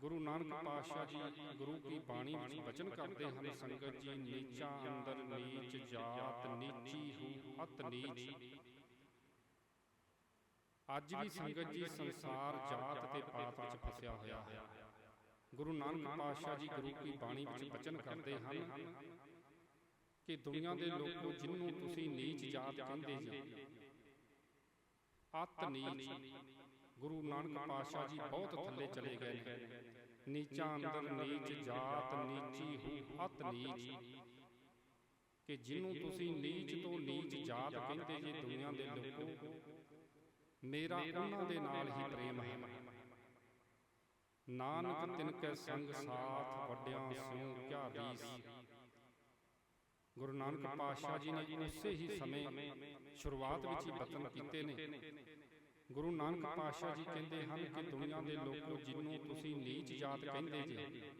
ਗੁਰੂ ਨਾਨਕ ਪਾਤਸ਼ਾਹ ਜੀ, ਗੁਰੂ ਕੀ ਬਾਣੀ ਵਿੱਚ ਬਚਨ ਕਰਦੇ ਹਨ, ਸੰਗਤ ਜੀ, ਨੀਚਾ ਅੰਦਰ ਨੀਚ ਜਾਤ, ਨੀਚੀ ਹੂ ਅਤ ਨੀਚ। ਅੱਜ ਵੀ ਸੰਗਤ ਜੀ ਸੰਸਾਰ, ਜਾਤ ਤੇ ਪਾਤ ਵਿੱਚ ਫਸਿਆ ਹੋਇਆ ਹੈ। ਗੁਰੂ ਨਾਨਕ ਪਾਤਸ਼ਾਹ ਜੀ ਗੁਰੂ ਕੀ ਬਾਣੀ ਵਿੱਚ ਬਚਨ ਕਰਦੇ ਹਨ ਕਿ ਦੁਨੀਆ ਦੇ ਲੋਕੋ ਜਿਨਨੂੰ ਤੁਸੀਂ ਨੀਚ ਜਾਤ ਕਹਿੰਦੇ ਜੀ ਅਤ ਨੀਚ। ਗੁਰੂ ਨਾਨਕ ਪਾਤਸ਼ਾਹ ਜੀ ਬਹੁਤ ਥੱਲੇ ਚਲੇ ਗਏ ਨੇ। ਨੀਚਾ ਅੰਦਰ ਨੀਚ ਜਾਤ ਨੀਚੀ ਹੂ ਅਤ ਨੀਚ। ਕਿ ਜਿਹਨੂੰ ਤੁਸੀਂ ਨੀਚ ਤੋਂ ਨੀਚ ਜਾਤ ਕਹਿੰਦੇ ਜੇ ਦੁਨੀਆ ਦੇ ਲੋਕੋ ਮੇਰਾ ਉਹਨਾਂ ਦੇ ਨਾਲ ਹੀ ਪ੍ਰੇਮ ਹੈ। ਨਾਨਕ ਤਿਨ ਕੈ ਸੰਗ ਸਾਥ ਵੱਡਿਆਂ ਸਿਉ ਕਿਆ ਰੀਸ। ਗੁਰੂ ਨਾਨਕ ਪਾਤਸ਼ਾਹ ਜੀ ਨੇ ਉਸੇ ਹੀ ਸਮੇਂ ਸ਼ੁਰੂਆਤ ਵਿੱਚ ਹੀ ਬਚਨ ਕੀਤੇ ਨੇ। ਗੁਰੂ ਨਾਨਕ ਪਾਤਸ਼ਾਹ ਜੀ ਕਹਿੰਦੇ ਹਨ ਕਿ ਦੁਨੀਆ ਦੇ ਲੋਕੋ ਜਿਹਨੂੰ ਜਾਤ ਕਹਿੰਦੇ ਜੇ।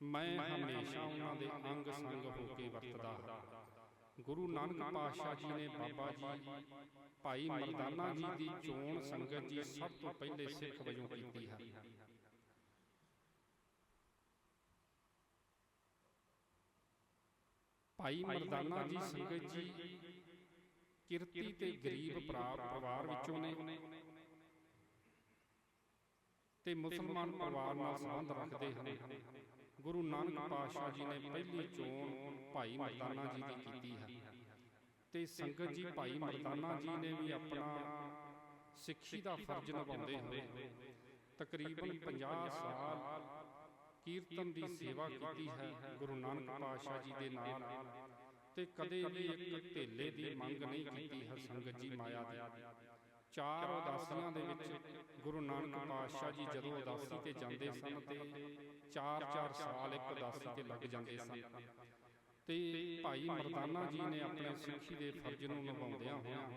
ਮੈਂ ਹਮੇਸ਼ਾ ਉਹਨਾਂ ਦੇ ਅੰਗ ਸੰਗ ਹੋ ਕੇ ਵਰਤਦਾ ਗੁਰੂ ਨਾਨਕ ਪਾਤਸ਼ਾਹ ਜੀ ਨੇ ਬਾਬਾ ਜੀ ਭਾਈ ਮਰਦਾਨਾ ਜੀ ਦੀ ਚੋਣ ਸੰਗਤ ਜੀ ਸਭ ਤੋਂ ਪਹਿਲੇ ਸਿੱਖ ਵਜੋਂ ਕੀਤੀ ਹੈ। ਭਾਈ ਮਰਦਾਨਾ ਜੀ ਸੰਗਤ ਜੀ ਕਿਰਤੀ ਤੇ ਗਰੀਬ ਪਰਿਵਾਰ ਵਿੱਚੋਂ ਨੇ। ਤੇ ਮੁਸਲਮਾਨ ਪਰਿਵਾਰ ਨਾਲ ਸੰਬੰਧ ਰੱਖਦੇ ਹਨ। ਗੁਰੂ ਨਾਨਕ ਪਾਤਸ਼ਾਹ ਜੀ ਨੇ ਪਹਿਲੀ ਚੋਣ ਭਾਈ ਮਰਦਾਨਾ ਜੀ ਦੀ ਕੀਤੀ ਹੈ। ਤੇ ਸੰਗਤ ਜੀ ਭਾਈ ਮਰਦਾਨਾ ਜੀ ਨੇ ਵੀ ਆਪਣਾ ਸਿੱਖੀ ਦਾ ਫਰਜ਼ ਨਿਭਾਉਂਦੇ ਹੋਏ ਤਕਰੀਬਨ 50 ਸਾਲ ਕੀਰਤਨ ਦੀ ਸੇਵਾ ਕੀਤੀ ਹੈ ਗੁਰੂ ਨਾਨਕ ਪਾਤਸ਼ਾਹ ਜੀ ਦੇ ਨਾਲ। ਤੇ ਕਦੇ ਵੀ ਇੱਕ ਧੇਲੇ ਦੀ ਮੰਗ ਨਹੀਂ ਕੀਤੀ ਹੈ ਸੰਗਤ ਜੀ ਮਾਇਆ ਦੀ। ਚਾਰ ਉਦਾਸੀਆਂ ਦੇ ਵਿੱਚ ਗੁਰੂ ਨਾਨਕ ਪਾਤਸ਼ਾਹ ਜੀ ਜਦੋਂ ਉਦਾਸੀ ਤੇ ਜਾਂਦੇ ਸਨ ਤੇ 4-4 ਸਾਲ ਇੱਕ ਉਦਾਸੀ ਤੇ ਲੱਗ ਜਾਂਦੇ ਸਨ। ਤੇ ਭਾਈ ਮਰਦਾਨਾ ਜੀ ਨੇ ਆਪਣੇ ਸਿੱਖੀ ਦੇ ਫਰਜ਼ ਨੂੰ ਨਿਭਾਉਂਦਿਆਂ ਹੋਇਆਂ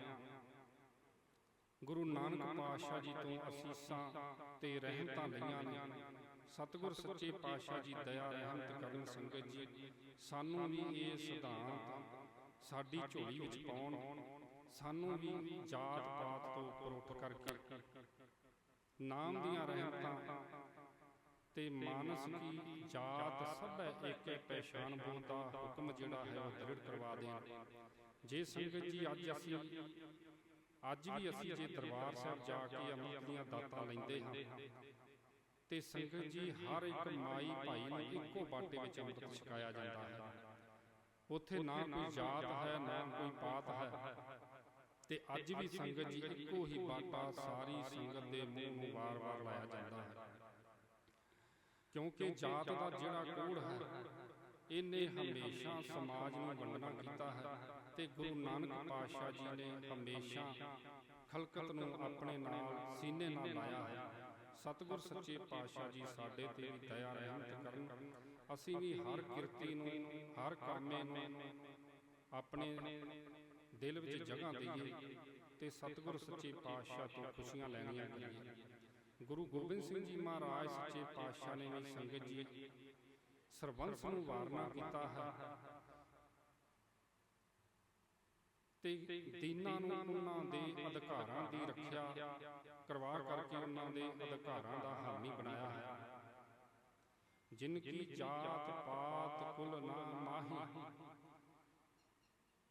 ਗੁਰੂ ਨਾਨਕ ਪਾਤਸ਼ਾਹ ਜੀ ਤੋਂ ਅਸੀਸਾਂ ਤੇ ਰਹਿਮਤਾਂ ਲਈਆਂ ਨੇ। ਸਤਿਗੁਰ ਸੱਚੇ ਪਾਤਸ਼ਾਹ ਜੀ ਦਇਆ ਰਹਿਮਤ ਕਰਨ ਸੰਗਤ ਜੀ ਸਾਨੂੰ ਵੀ ਇਹ ਸਿਧਾਂਤ ਸਾਡੀ ਝੋਲੀ ਵਿੱਚ ਪਾਉਣ ਸਾਨੂੰ ਵੀ ਜਾਤ ਪਾਤ ਤੋਂ ਉੱਪਰ ਉੱਠ ਕਰਕੇ ਨਾਮ ਦੀਆਂ ਰਹਿਮਤਾਂ ਤੇ ਮਾਨਸ ਕੀ ਜਾਤ ਸਭ ਏਕੇ ਪਹਿਚਾਨ ਬੋਲਦਾ ਹੁਕਮ ਜਿਹੜਾ ਹੈ ਉਹ ਦ੍ਰਿੜ ਕਰਵਾ ਦੇਣ। ਜੇ ਸੰਗਤ ਜੀ, ਅੱਜ ਅਸੀਂ ਅੱਜ ਵੀ ਅਸੀਂ ਜੇ ਦਰਬਾਰ ਸਾਹਿਬ ਜਾ ਕੇ ਅੰਮ੍ਰਿਤ ਦੀਆਂ ਦਾਤਾਂ ਲੈਂਦੇ ਹਾਂ, ਤੇ ਸੰਗਤ ਜੀ ਹਰ ਇੱਕ ਮਾਈ ਭਾਈ ਨੂੰ ਇੱਕੋ ਬਾਟੇ ਵਿੱਚ ਅੰਮ੍ਰਿਤ ਛਕਾਇਆ ਜਾਂਦਾ ਹੈ। ਉੱਥੇ ਨਾ ਕੋਈ ਜਾਤ ਹੈ, ਨਾ ਕੋਈ ਪਾਤ ਹੈ। ਤੇ ਅੱਜ ਵੀ ਸੰਗਤ ਜੀ ਇੱਕੋ ਹੀ ਬਾਟਾ ਸਾਰੀ ਸੰਗਤ ਦੇ ਮੂੰਹ ਵਾਰ-ਵਾਰ ਲਾਇਆ ਜਾਂਦਾ ਹੈ। ਕਿਉਂਕਿ ਜਾਤ ਦਾ ਜਿਹੜਾ ਕੋੜ ਹੈ, ਇਹਨੇ ਹਮੇਸ਼ਾ ਸਮਾਜ ਨੂੰ ਵੰਡਣਾ ਕੀਤਾ ਹੈ ਤੇ ਗੁਰੂ ਨਾਨਕ ਪਾਤਸ਼ਾਹ ਜੀ ਨੇ ਹਮੇਸ਼ਾ ਖਲਕਤ ਨੂੰ ਆਪਣੇ ਨਾਲ ਸੀਨੇ ਨਾਲ ਲਾਇਆ ਹੈ। ਸਤਿਗੁਰ ਸੱਚੇ ਪਾਤਸ਼ਾਹ ਜੀ ਸਾਡੇ ਤੇ ਵੀ ਦਇਆ ਰਹਿਮਤ ਕਰਨ। ਅਸੀਂ ਵੀ ਹਰ ਕਿਰਤੀ ਨੂੰ, ਹਰ ਕਾਮੇ ਨੂੰ ਆਪਣੇ ਦਿਲ ਵਿੱਚ ਜਗ੍ਹਾ ਦਈਏ ਤੇ ਸਤਿਗੁਰ ਸੱਚੇ ਪਾਤਸ਼ਾਹ ਤੋਂ ਖੁਸ਼ੀਆਂ ਲੈਣੀਆਂ ਕਰੀਏ ਗੁਰੂ ਗੋਬਿੰਦ ਸਿੰਘ ਜੀ ਮਹਾਰਾਜ ਸੱਚੇ ਪਾਤਸ਼ਾਹ ਨੇ ਵੀ ਸੰਗਤ ਜੀ ਸਰਬੰਸ ਨੂੰ ਵਾਰਨਾ ਕੀਤਾ ਹੈ। ਤੇ ਦੀਨਾਂ ਨੂੰ ਉਹਨਾਂ ਦੇ ਅਧਿਕਾਰਾਂ ਦੀ ਰੱਖਿਆ ਕਰਵਾ ਕਰਕੇ ਉਹਨਾਂ ਦੇ ਅਧਿਕਾਰਾਂ ਦਾ ਹਾਮੀ ਬਣਾਇਆ ਹੈ। ਜਿਨ ਕੀ ਜਾਤ ਪਾਤ ਕੁਲ ਨਾ ਮਾਹੀ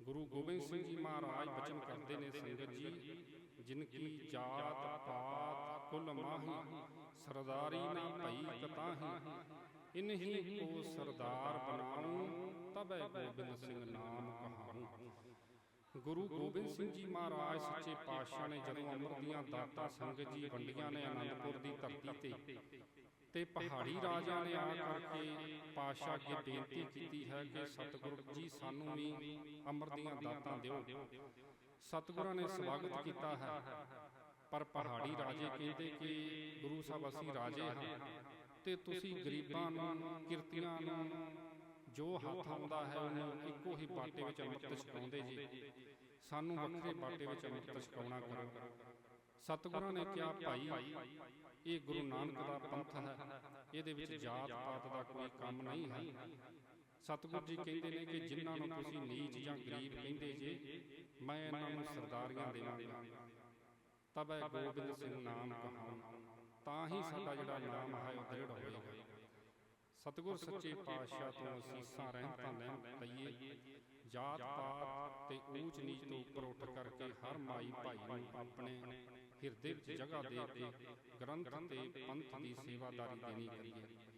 ਗੁਰੂ ਗੋਬਿੰਦ ਸਿੰਘ ਜੀ ਮਹਾਰਾਜ ਬਚਨ ਕਰਦੇ ਨੇ ਸੰਗਤ ਜੀ ਜਿਨ ਕੀ ਜਾਤ ਪਾਤ ਕੁਲ ਮਾਹੀ, ਸਰਦਾਰੀ ਨਾ ਭਈ ਕਤਾਹੀ। ਇਨਹੀ ਕੋ ਸਰਦਾਰ ਬਣਾਉ, ਤਬੈ ਗੋਬਿੰਦ ਸਿੰਘ ਨਾਮ ਕਹਾਉ। ਗੁਰੂ ਗੋਬਿੰਦ ਸਿੰਘ ਜੀ ਮਹਾਰਾਜ ਸੱਚੇ ਪਾਤਸ਼ਾਹ ਨੇ ਜਦੋਂ ਅੰਮ੍ਰਿਤ ਦੀਆਂ ਦਾਤਾ ਸੰਗਤ ਜੀ ਵੰਡੀਆਂ ਨੇ ਅਨੰਦਪੁਰ ਦੀ ਧਰਤੀ ਤੇ ਤੇ ਪਹਾੜੀ ਰਾਜਾ ਨੇ ਆ ਕਰਕੇ ਪਾਤਸ਼ਾਹ ਅੱਗੇ ਬੇਨਤੀ ਕੀਤੀ ਹੈ ਕਿ ਸਤਿਗੁਰੂ ਜੀ ਸਾਨੂੰ ਵੀ ਅੰਮ੍ਰਿਤ ਦੀਆਂ ਦਾਤਾਂ ਦਿਓ। ਸਤਿਗੁਰਾਂ ਨੇ ਸਵਾਗਤ ਕੀਤਾ ਹੈ। ਪਰ ਪਹਾੜੀ ਰਾਜੇ ਕਹਿੰਦੇ ਕਿ ਗੁਰੂ ਸਾਹਿਬ, ਅਸੀਂ ਰਾਜੇ ਹਾਂ ਤੇ ਤੁਸੀਂ ਗਰੀਬਾਂ ਨੂੰ, ਕਿਰਤੀਆਂ ਨੂੰ ਜੋ ਹੱਥ ਆਉਂਦਾ ਹੈ, ਉਹਨੂੰ ਇੱਕੋ ਹੀ ਬਾਟੇ ਵਿੱਚ ਅੰਮ੍ਰਿਤ ਛਕਾਉਂਦੇ ਜੀ। ਸਾਨੂੰ ਵੱਖਰੇ ਬਾਟੇ ਵਿੱਚ ਅੰਮ੍ਰਿਤ ਛਕਾਉਣਾ ਕਰੋ। ਸਤਿਗੁਰਾਂ ਨੇ ਕਿਹਾ, ਭਾਈ, ਇਹ ਗੁਰੂ ਨਾਨਕ ਦਾ ਪੰਥ ਹੈ। ਇਹਦੇ ਵਿੱਚ ਜਾਤ ਪਾਤ ਦਾ ਕੋਈ ਕੰਮ ਨਹੀਂ ਹੈ। ਸਤਿਗੁਰ ਜੀ ਕਹਿੰਦੇ ਨੇ ਕਿ ਜਿਨ੍ਹਾਂ ਨੂੰ ਤੁਸੀਂ ਨੀਚ ਜਾਂ ਗਰੀਬ ਕਹਿੰਦੇ ਜੇ, ਮੈਂ ਇਹਨਾਂ ਨੂੰ ਸਰਦਾਰੀਆਂ ਦੇਵਾਂਗਾ ਤਬੈ ਗੋਬਿੰਦ ਸਿੰਘ ਨਾਮ ਕਹਾਉ ਤਾਂ ਹੀ ਸਾਡਾ ਜਿਹੜਾ ਨਾਮ ਹੈ ਉਹ ਦ੍ਰਿੜ ਹੋਏਗਾ। ਸਤਿਗੁਰ ਸੱਚੇ ਪਾਤਸ਼ਾਹ ਤੋਂ ਅਸੀਸਾਂ ਰਹਿਮਤਾਂ ਲੈ ਲਈਏ ਜਾਤ ਪਾਤ ਤੇ ਊਚ ਨੀਚ ਤੋਂ ਉੱਪਰ ਉੱਠ ਕਰਕੇ ਹਰ ਮਾਈ ਭਾਈ ਨੂੰ ਆਪਣੇ ਹਿਰਦੇ ਵਿੱਚ ਜਗ੍ਹਾ ਦੇ ਕੇ ਗ੍ਰੰਥ ਤੇ ਪੰਥ ਦੀ ਸੇਵਾਦਾਰੀ ਦੇਣੀ ਕਰੀਏ